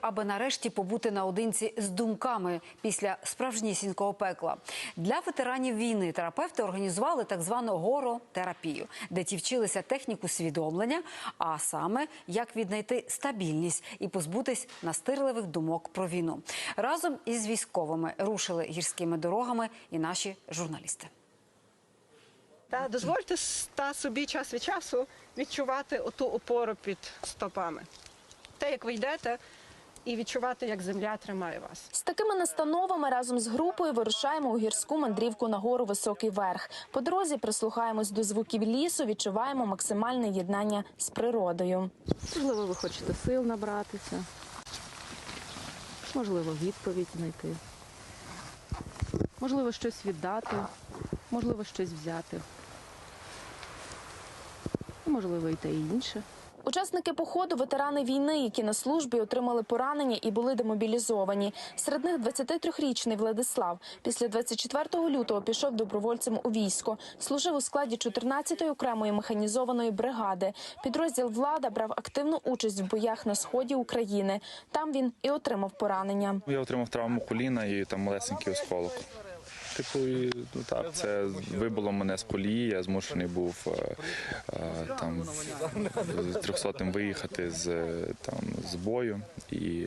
Аби нарешті побути наодинці з думками після справжнісінького пекла для ветеранів війни терапевти організували так звану горотерапію, де ті вчилися техніку свідомлення, а саме як віднайти стабільність і позбутись настирливих думок про війну. Разом із військовими рушили гірськими дорогами і наші журналісти. Та дозвольте та собі час від часу відчувати оту опору під стопами. Те, як ви йдете, і відчувати, як земля тримає вас. З такими настановами разом з групою вирушаємо у гірську мандрівку на гору Високий Верх. По дорозі прислухаємось до звуків лісу, відчуваємо максимальне єднання з природою. Можливо, ви хочете сил набратися, можливо, відповідь знайти, можливо, щось віддати, можливо, щось взяти. Можливо, і те і інше. Учасники походу ветерани війни, які на службі отримали поранення і були демобілізовані. Серед них 23-річний Владислав. Після 24 лютого пішов добровольцем у військо. Служив у складі 14-ї окремої механізованої бригади. Підрозділ влада брав активну участь в боях на сході України. Там він і отримав поранення. Я отримав травму коліна і там малесенький осколок. Типу, і, ну так, це вибило мене з колії. Я змушений був е, е, там трьохсотим виїхати з е, там з бою. І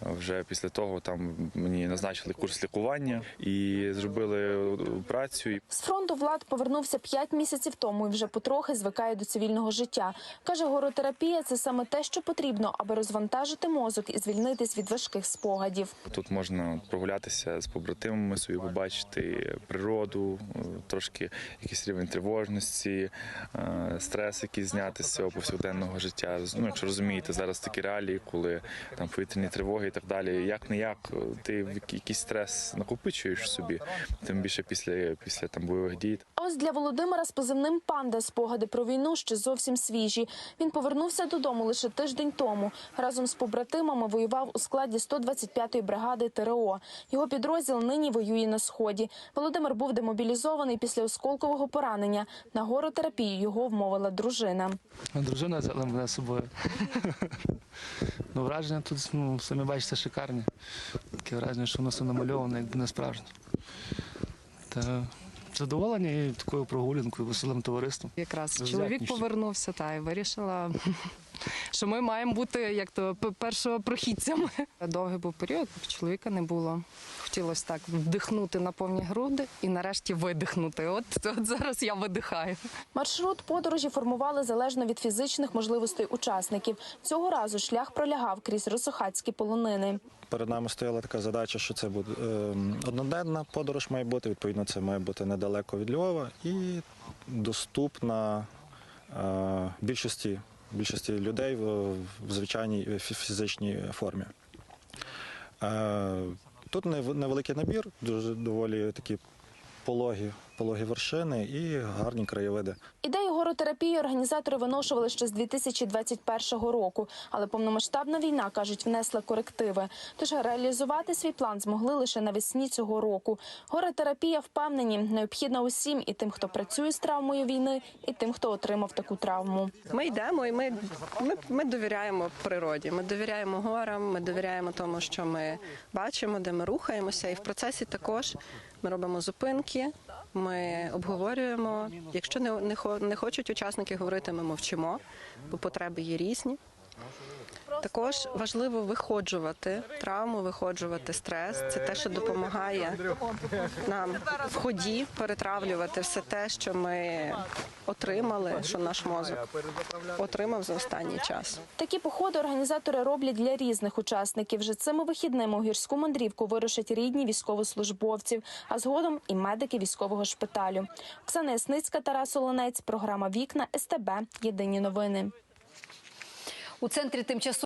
вже після того там мені назначили курс лікування і зробили операцію. З фронту Влад повернувся 5 місяців тому і вже потрохи звикає до цивільного життя. Каже, горотерапія це саме те, що потрібно, аби розвантажити мозок і звільнитись від важких спогадів. Тут можна прогулятися з побратимами, собі побачити природу, е, трошки якийсь рівень тривожності, е, стрес, який зняти з цього повсякденного життя. Ну, якщо розумієте, зараз такі реалії, коли там повітряні тривоги і так далі. Як не як, ти в який- якийсь стрес накопичуєш собі, тим більше після після там бойових дій. Ось для Володимира з позивним панда спогади про війну ще зовсім свіжі. Він повернувся додому лише тиждень тому. Разом з побратимами воював у складі 125-ї бригади ТРО. Його підрозділ нині воює на сході. Володимир був демобілізований після осколкового поранення. На горотерапію його вмовила дружина. Дружина взяла мене з собою. ну, враження тут, ну, самі бачите, шикарні. Таке враження, що воно все намальоване, якби не справжнє. Та задоволення і такою прогулянкою, веселим товариством. Якраз чоловік повернувся та і вирішила, що ми маємо бути як то першопрохідцями. Довгий був період, чоловіка не було. Хотілося так вдихнути на повні груди і нарешті видихнути. От, от зараз я видихаю. Маршрут подорожі формували залежно від фізичних можливостей учасників. Цього разу шлях пролягав крізь росохацькі полонини. Перед нами стояла така задача, що це буде е, одноденна подорож має бути. Відповідно, це має бути недалеко від Львова і доступна е, більшості, більшості людей в, звичайній фізичній формі. Е, тут невеликий набір, дуже доволі такі пологі, пологі вершини і гарні краєвиди. Ідею горотерапії організатори виношували ще з 2021 року, але повномасштабна війна, кажуть, внесла корективи. Тож реалізувати свій план змогли лише навесні цього року. Горотерапія, впевнені, необхідна усім і тим, хто працює з травмою війни, і тим, хто отримав таку травму. Ми йдемо і ми, ми, ми довіряємо природі. Ми довіряємо горам, ми довіряємо тому, що ми бачимо, де ми рухаємося. І в процесі також ми робимо зупинки, ми обговорюємо. Якщо не, не, не хочуть учасники говорити, ми мовчимо, бо потреби є різні. Також важливо виходжувати травму, виходжувати стрес. Це те, що допомагає нам в ході перетравлювати все те, що ми отримали, що наш мозок отримав за останній час. Такі походи організатори роблять для різних учасників. Вже цими вихідними у гірську мандрівку вирушать рідні військовослужбовців, а згодом і медики військового шпиталю. Оксана Ясницька, Тарас Олонець, програма Вікна СТБ. Єдині новини. У центрі тимчасово